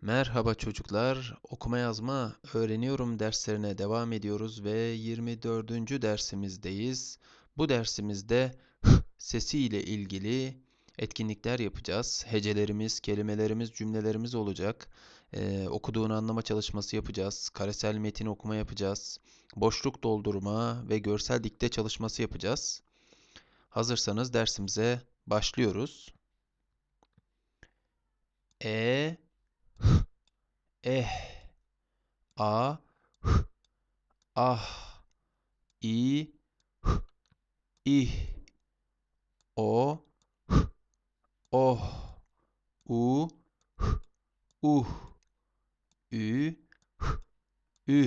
Merhaba çocuklar. Okuma yazma öğreniyorum derslerine devam ediyoruz ve 24. dersimizdeyiz. Bu dersimizde sesi ile ilgili etkinlikler yapacağız. Hecelerimiz, kelimelerimiz, cümlelerimiz olacak. Ee, okuduğunu anlama çalışması yapacağız. Karesel metin okuma yapacağız. Boşluk doldurma ve görsel dikte çalışması yapacağız. Hazırsanız dersimize başlıyoruz. E 에, 아, 흐, 아, 이, 흐, 이, 어, 흐, 어, 우, 흐, 우, 유, 흐, 유,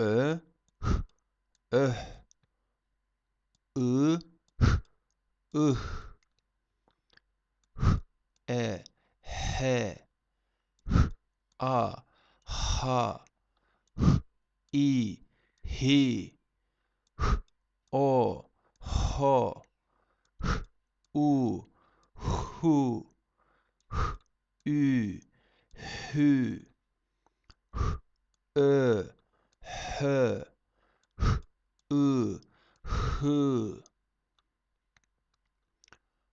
에, 흐, 에, 으, 흐, 으, 흐, 에, 해. ah, ha, h, i, he, h, o, ho, h, u, u, HU, ö, hö, u, who,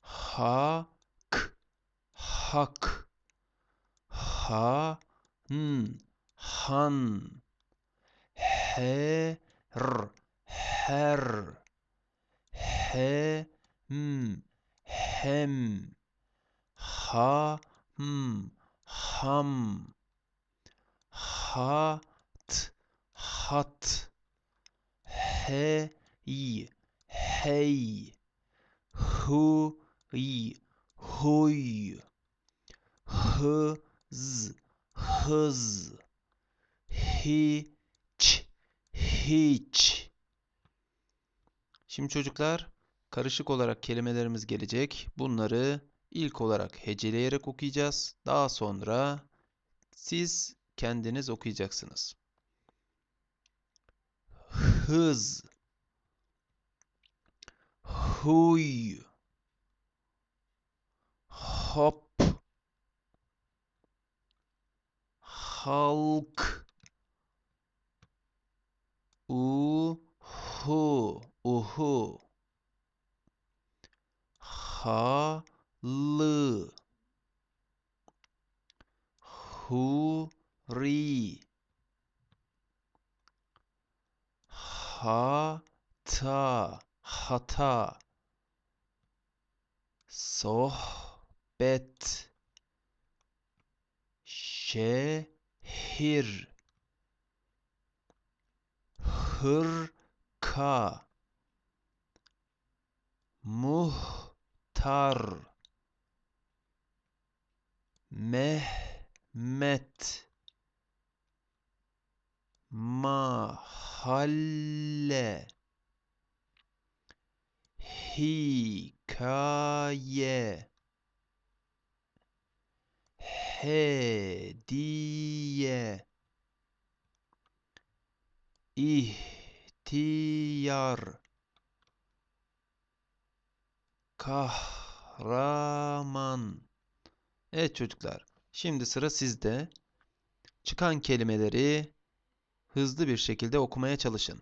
ha, k, huck, ha, n, han, he, r, her, he, m, hem, ha, m, ham, hat, y, hey, hu, y, huy, hı, z, hız, hiç, hiç. Şimdi çocuklar karışık olarak kelimelerimiz gelecek. Bunları ilk olarak heceleyerek okuyacağız. Daha sonra siz kendiniz okuyacaksınız. Hız, huy, hop, halk, uhu, uhu, halı, huri, hata, hata, sohbet, şehir, hırka, muhtar, Mehmet, mahalle, hikaye, hediye, ihtiyar, kahraman. Evet çocuklar, şimdi sıra sizde. Çıkan kelimeleri hızlı bir şekilde okumaya çalışın.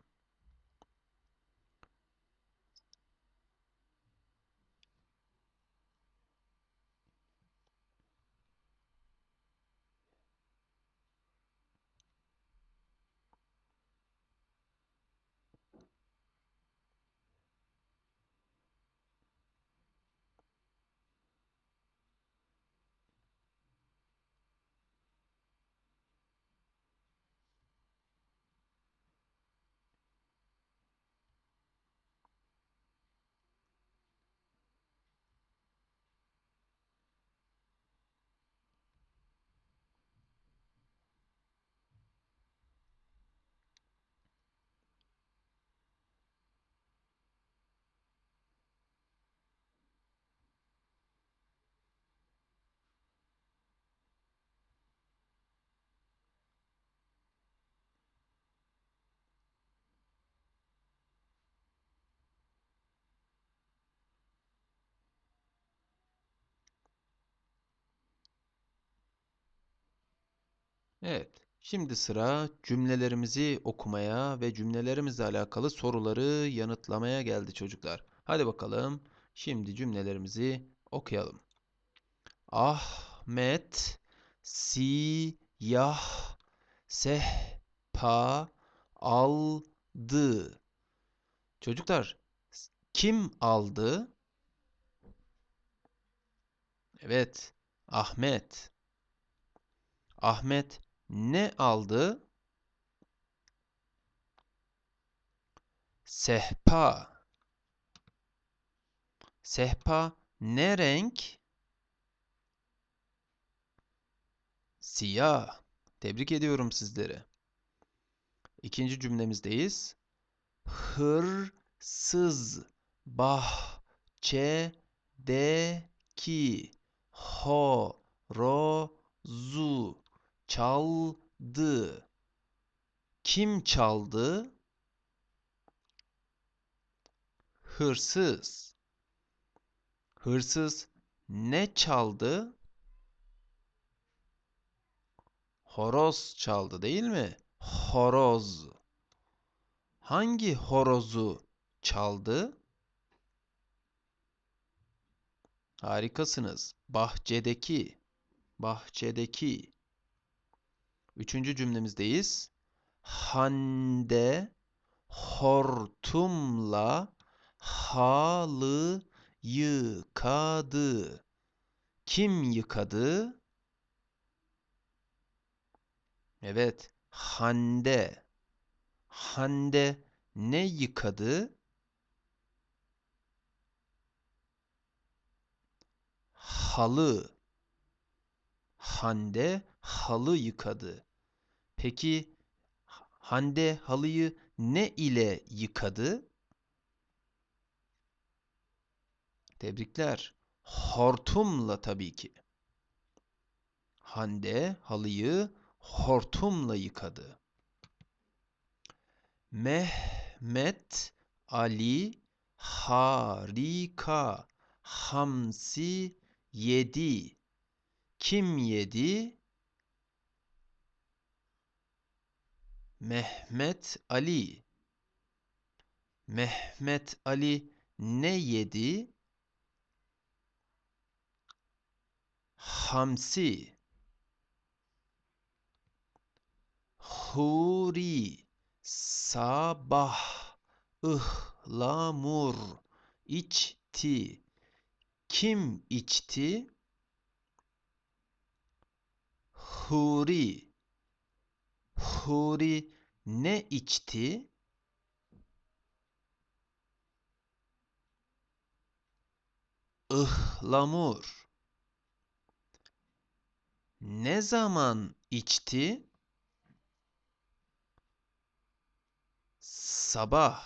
Evet, şimdi sıra cümlelerimizi okumaya ve cümlelerimizle alakalı soruları yanıtlamaya geldi çocuklar. Hadi bakalım, şimdi cümlelerimizi okuyalım. Ahmet siyah sehpa aldı. Çocuklar, kim aldı? Evet, Ahmet. Ahmet ne aldı? Sehpa. Sehpa ne renk? Siyah. Tebrik ediyorum sizleri. İkinci cümlemizdeyiz. Hırsız bahçedeki horozu çaldı. Kim çaldı? Hırsız. Hırsız ne çaldı? Horoz çaldı değil mi? Horoz. Hangi horozu çaldı? Harikasınız. Bahçedeki. Bahçedeki. Üçüncü cümlemizdeyiz. Hande hortumla halı yıkadı. Kim yıkadı? Evet, Hande. Hande ne yıkadı? Halı. Hande halı yıkadı. Peki Hande halıyı ne ile yıkadı? Tebrikler. Hortumla tabii ki. Hande halıyı hortumla yıkadı. Mehmet Ali harika hamsi yedi. Kim yedi? Mehmet Ali. Mehmet Ali ne yedi? Hamsi. Huri sabah ıhlamur içti. Kim içti? Huri. Huri ne içti? Ihlamur. Ne zaman içti? Sabah.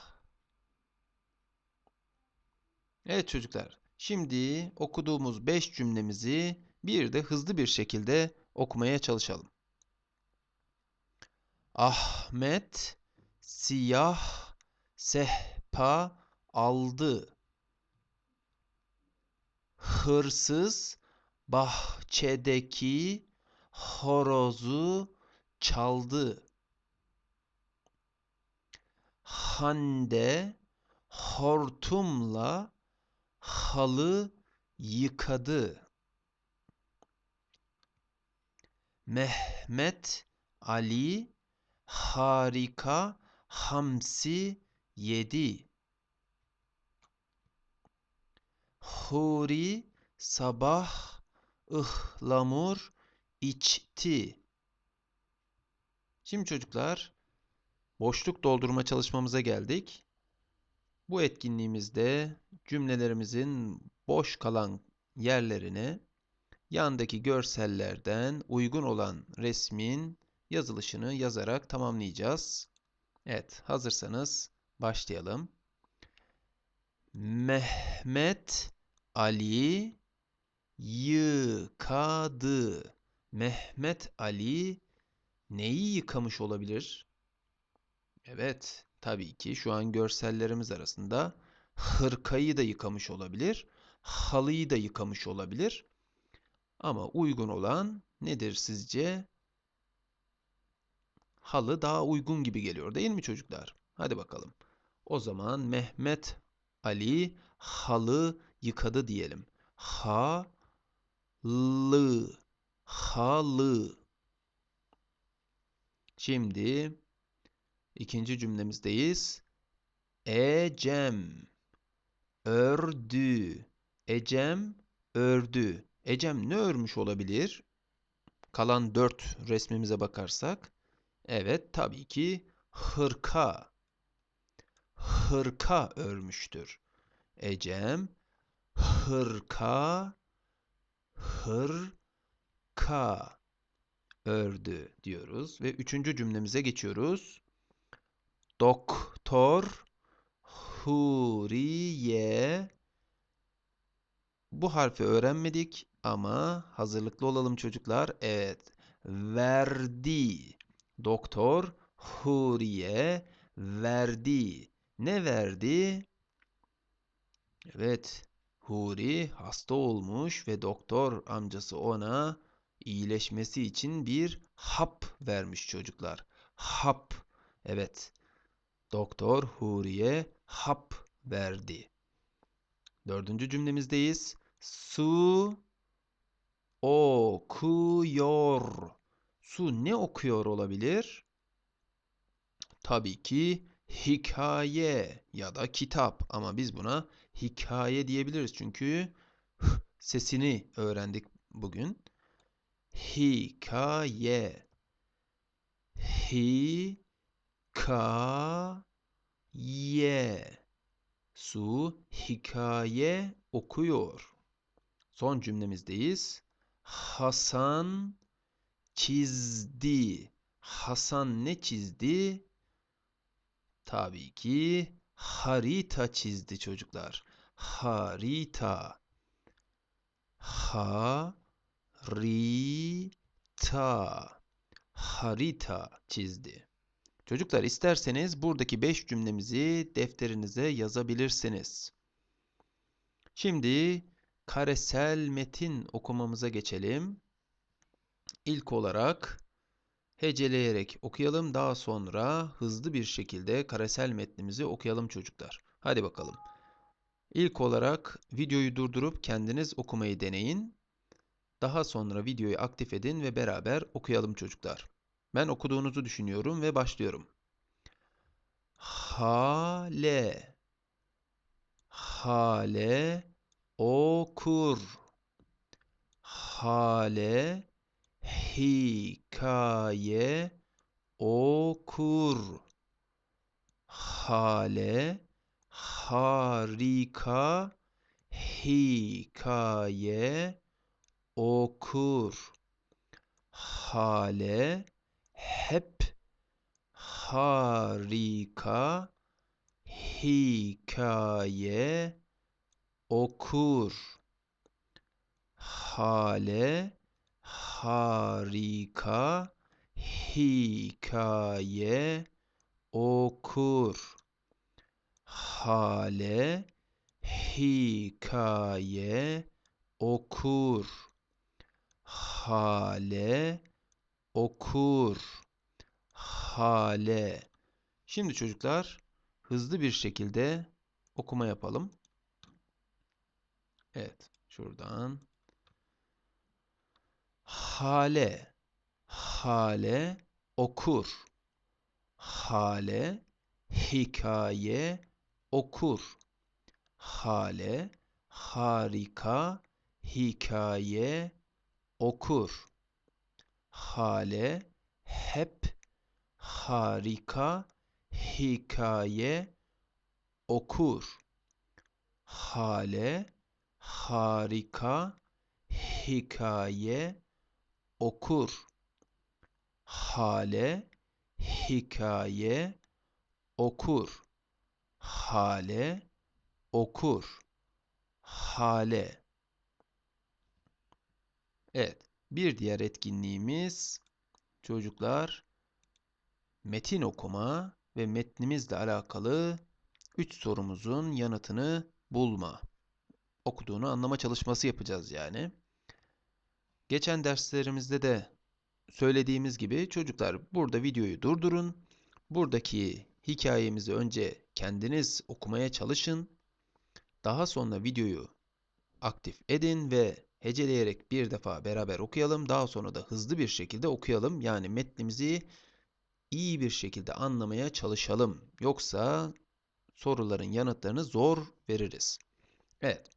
Evet çocuklar. Şimdi okuduğumuz 5 cümlemizi bir de hızlı bir şekilde okumaya çalışalım. Ahmet siyah sehpa aldı. Hırsız bahçedeki horozu çaldı. Hande hortumla halı yıkadı. Mehmet Ali harika hamsi yedi. Huri sabah ıhlamur içti. Şimdi çocuklar boşluk doldurma çalışmamıza geldik. Bu etkinliğimizde cümlelerimizin boş kalan yerlerine yandaki görsellerden uygun olan resmin yazılışını yazarak tamamlayacağız. Evet, hazırsanız başlayalım. Mehmet Ali yıkadı. Mehmet Ali neyi yıkamış olabilir? Evet, tabii ki şu an görsellerimiz arasında hırkayı da yıkamış olabilir, halıyı da yıkamış olabilir. Ama uygun olan nedir sizce? Halı daha uygun gibi geliyor değil mi çocuklar? Hadi bakalım. O zaman Mehmet Ali halı yıkadı diyelim. Ha lı halı. Şimdi ikinci cümlemizdeyiz. Ecem ördü. Ecem ördü. Ecem ne örmüş olabilir? Kalan dört resmimize bakarsak. Evet tabii ki hırka. Hırka örmüştür. Ecem hırka hırka ördü diyoruz ve üçüncü cümlemize geçiyoruz. Doktor Huriye bu harfi öğrenmedik ama hazırlıklı olalım çocuklar. Evet. Verdi. Doktor Huriye verdi. Ne verdi? Evet. Huri hasta olmuş ve doktor amcası ona iyileşmesi için bir hap vermiş çocuklar. Hap. Evet. Doktor Huriye hap verdi. Dördüncü cümlemizdeyiz. Su okuyor. Su ne okuyor olabilir? Tabii ki hikaye ya da kitap ama biz buna hikaye diyebiliriz çünkü sesini öğrendik bugün. Hikaye. Hikaye. Su hikaye okuyor. Son cümlemizdeyiz. Hasan çizdi. Hasan ne çizdi? Tabii ki harita çizdi çocuklar. Harita. Harita. Harita çizdi. Çocuklar isterseniz buradaki 5 cümlemizi defterinize yazabilirsiniz. Şimdi karesel metin okumamıza geçelim. İlk olarak heceleyerek okuyalım. Daha sonra hızlı bir şekilde karesel metnimizi okuyalım çocuklar. Hadi bakalım. İlk olarak videoyu durdurup kendiniz okumayı deneyin. Daha sonra videoyu aktif edin ve beraber okuyalım çocuklar. Ben okuduğunuzu düşünüyorum ve başlıyorum. Hale Hale okur Hale hikaye okur Hale harika hikaye okur Hale hep harika hikaye okur. Hale harika hikaye okur. Hale hikaye okur. Hale okur. Hale. Şimdi çocuklar hızlı bir şekilde okuma yapalım. Evet, şuradan. Hale. Hale okur. Hale hikaye okur. Hale harika hikaye okur. Hale hep harika hikaye okur. Hale harika hikaye okur. Hale hikaye okur. Hale okur. Hale. Evet. Bir diğer etkinliğimiz çocuklar metin okuma ve metnimizle alakalı 3 sorumuzun yanıtını bulma. Okuduğunu anlama çalışması yapacağız yani. Geçen derslerimizde de söylediğimiz gibi çocuklar burada videoyu durdurun. Buradaki hikayemizi önce kendiniz okumaya çalışın. Daha sonra videoyu aktif edin ve heceleyerek bir defa beraber okuyalım. Daha sonra da hızlı bir şekilde okuyalım. Yani metnimizi iyi bir şekilde anlamaya çalışalım. Yoksa soruların yanıtlarını zor veririz. Evet.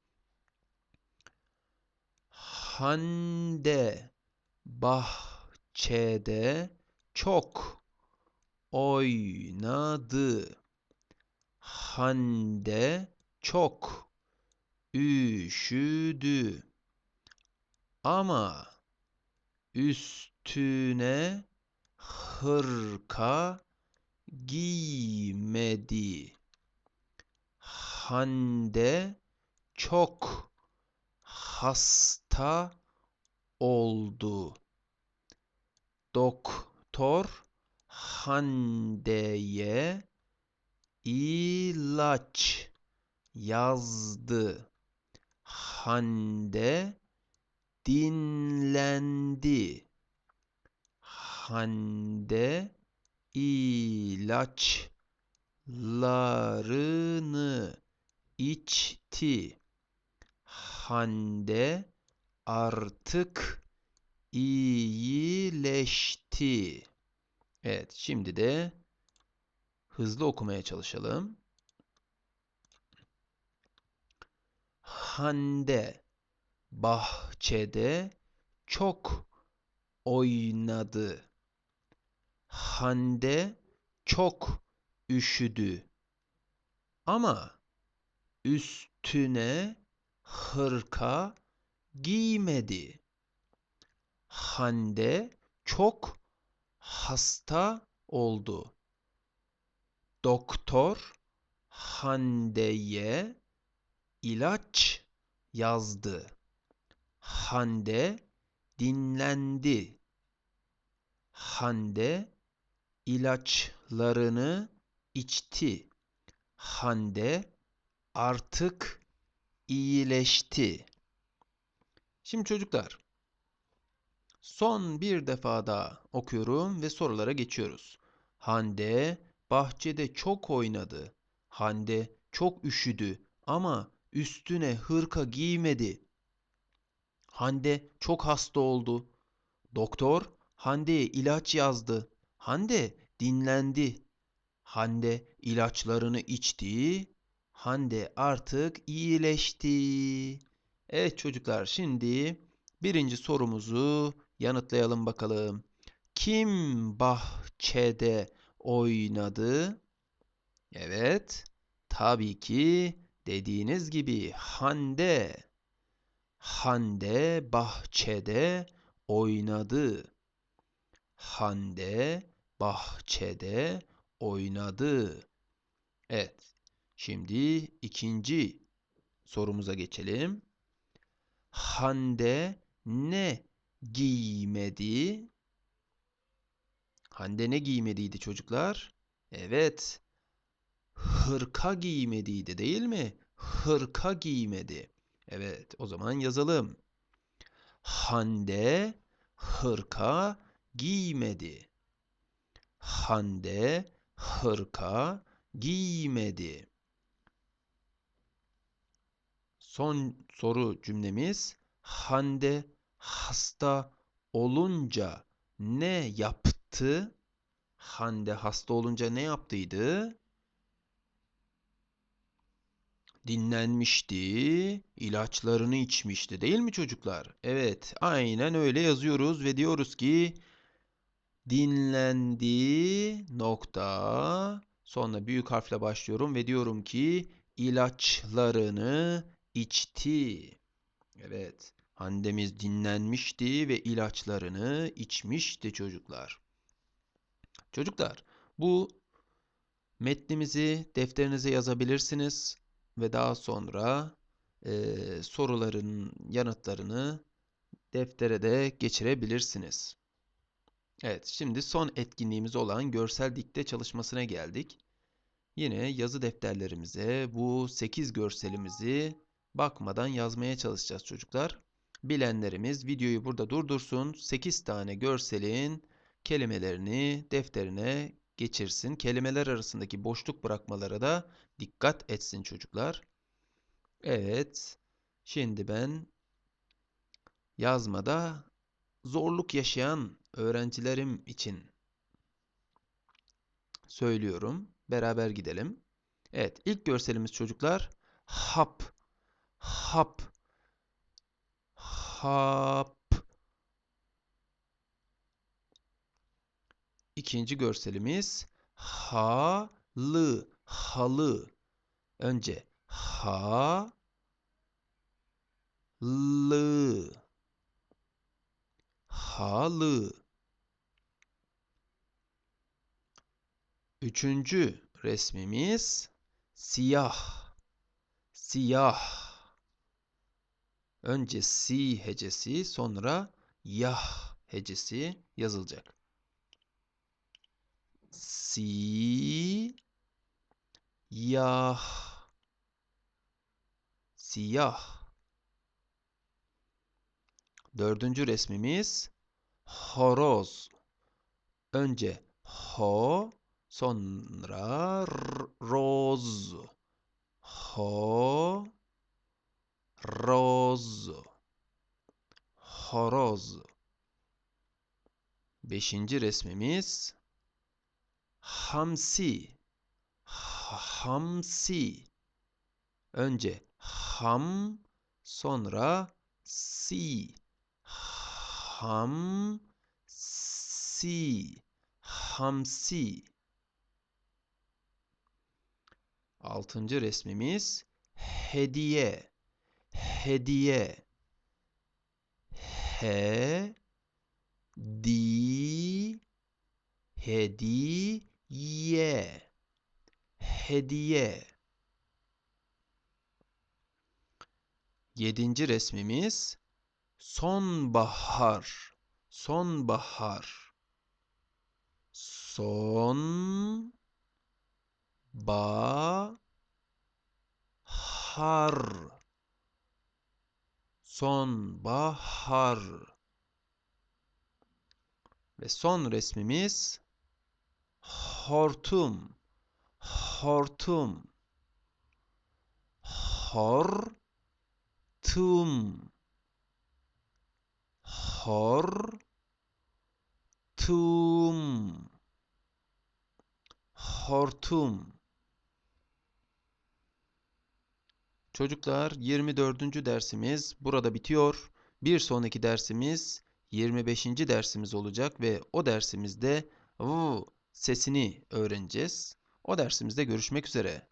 Hande bahçede çok oynadı. Hande çok üşüdü. Ama üstüne hırka giymedi. Hande çok hasta oldu. Doktor Hande'ye ilaç yazdı. Hande dinlendi. Hande ilaçlarını içti. Hande artık iyileşti. Evet, şimdi de hızlı okumaya çalışalım. Hande bahçede çok oynadı. Hande çok üşüdü. Ama üstüne hırka giymedi. Hande çok hasta oldu. Doktor Hande'ye ilaç yazdı. Hande dinlendi. Hande ilaçlarını içti. Hande artık iyileşti. Şimdi çocuklar, son bir defa daha okuyorum ve sorulara geçiyoruz. Hande bahçede çok oynadı. Hande çok üşüdü ama üstüne hırka giymedi. Hande çok hasta oldu. Doktor Hande'ye ilaç yazdı. Hande dinlendi. Hande ilaçlarını içti. Hande artık iyileşti. Evet çocuklar şimdi birinci sorumuzu yanıtlayalım bakalım. Kim bahçede oynadı? Evet, tabii ki dediğiniz gibi Hande. Hande bahçede oynadı. Hande bahçede oynadı. Evet. Şimdi ikinci sorumuza geçelim. Hande ne giymedi? Hande ne giymediydi çocuklar? Evet. Hırka giymediydi değil mi? Hırka giymedi. Evet, o zaman yazalım. Hande hırka giymedi. Hande hırka giymedi. Son soru cümlemiz Hande hasta olunca ne yaptı? Hande hasta olunca ne yaptıydı? Dinlenmişti, ilaçlarını içmişti değil mi çocuklar? Evet, aynen öyle yazıyoruz ve diyoruz ki dinlendi nokta sonra büyük harfle başlıyorum ve diyorum ki ilaçlarını içti. Evet, Hande'miz dinlenmişti ve ilaçlarını içmişti çocuklar. Çocuklar, bu metnimizi defterinize yazabilirsiniz ve daha sonra e, soruların yanıtlarını deftere de geçirebilirsiniz. Evet, şimdi son etkinliğimiz olan görsel dikte çalışmasına geldik. Yine yazı defterlerimize bu 8 görselimizi bakmadan yazmaya çalışacağız çocuklar. Bilenlerimiz videoyu burada durdursun. 8 tane görselin kelimelerini defterine geçirsin. Kelimeler arasındaki boşluk bırakmalara da dikkat etsin çocuklar. Evet. Şimdi ben yazmada zorluk yaşayan öğrencilerim için söylüyorum. Beraber gidelim. Evet, ilk görselimiz çocuklar hap. Hap. Hap. İkinci görselimiz halı. Halı. Önce ha lı halı Üçüncü resmimiz siyah siyah önce si hecesi sonra yah hecesi yazılacak. Si yah siyah Dördüncü resmimiz horoz. Önce ho, sonra roz. Ho, roz. Horoz. Beşinci resmimiz hamsi. Hamsi. Önce ham, sonra si. Ham si hamsi. Altıncı resmimiz hediye. Hediye. He di hediye. Hediye. Yedinci resmimiz sonbahar. Sonbahar. Son ba har. Sonbahar. Ve son resmimiz hortum. Hortum. Hortum. Hortum. Hortum. Çocuklar 24. dersimiz burada bitiyor. Bir sonraki dersimiz 25. dersimiz olacak ve o dersimizde v sesini öğreneceğiz. O dersimizde görüşmek üzere.